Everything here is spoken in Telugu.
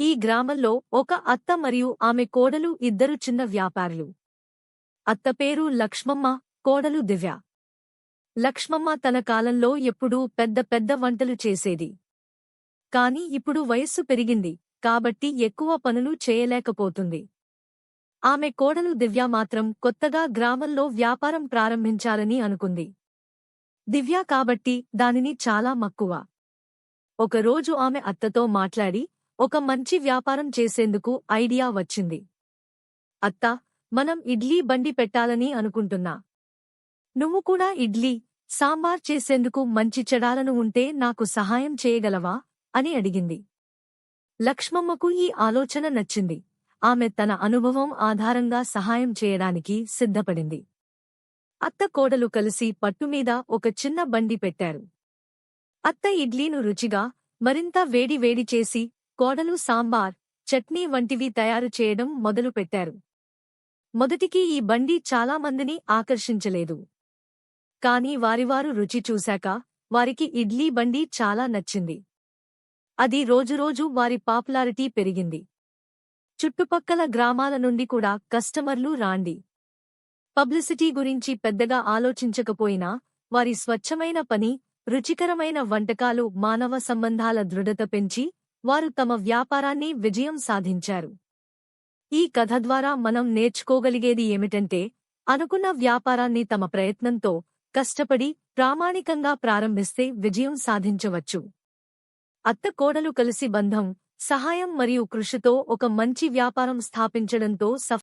ఈ గ్రామంలో ఒక అత్త మరియు ఆమె కోడలు ఇద్దరు చిన్న వ్యాపారులు. అత్త పేరు లక్ష్మమ్మ కోడలు దివ్య. లక్ష్మమ్మ తన కాలంలో ఎప్పుడూ పెద్ద పెద్ద వంటలు చేసేది. కాని ఇప్పుడు వయస్సు పెరిగింది కాబట్టి ఎక్కువ పనులు చేయలేకపోతుంది. ఆమె కోడలు దివ్య మాత్రం కొత్తగా గ్రామంలో వ్యాపారం ప్రారంభించాలని అనుకుంది. దివ్య కాబట్టి దానిని చాలా మక్కువ. ఒకరోజు ఆమె అత్తతో మాట్లాడి ఒక మంచి వ్యాపారం చేసేందుకు ఐడియా వచ్చింది. అత్తా మనం ఇడ్లీ బండి పెట్టాలని అనుకుంటున్నా. నువ్వు కూడా ఇడ్లీ సాంబార్ చేసేందుకు మంచి చెడాలను ఉంటే నాకు సహాయం చేయగలవా? అని అడిగింది. లక్ష్మమ్మకు ఈ ఆలోచన నచ్చింది. ఆమె తన అనుభవం ఆధారంగా సహాయం చేయడానికి సిద్ధపడింది. అత్త కోడలు కలిసి పట్టుమీద ఒక చిన్న బండి పెట్టారు. అత్త ఇడ్లీను రుచిగా మరింత వేడి వేడి చేసి కోడలు సాంబార్ చట్నీ వంటివి తయారు చేయడం మొదలుపెట్టారు. మొదటికి ఈ బండి చాలామందిని ఆకర్షించలేదు. కాని వారివారు రుచి చూశాక వారికి ఇడ్లీ బండి చాలా నచ్చింది. అది రోజురోజు వారి పాపులారిటీ పెరిగింది. చుట్టుపక్కల గ్రామాల నుండి కూడా కస్టమర్లు రాండి. పబ్లిసిటీ గురించి పెద్దగా ఆలోచించకపోయినా వారి స్వచ్ఛమైన పని రుచికరమైన వంటకాలు మానవ సంబంధాల దృఢత పెంచి వారు తమ వ్యాపారాన్ని విజయం సాధించారు. ఈ కథ ద్వారా మనం నేర్చుకోగలిగేది ఏమిటంటే అనుకున్న వ్యాపారాన్ని తమ ప్రయత్నంతో కష్టపడి ప్రామాణికంగా ప్రారంభిస్తే విజయం సాధించవచ్చు. అత్త కోడలు కలిసి బంధం సహాయం మరియు కృషితో ఒక మంచి వ్యాపారం స్థాపించడంతో సఫ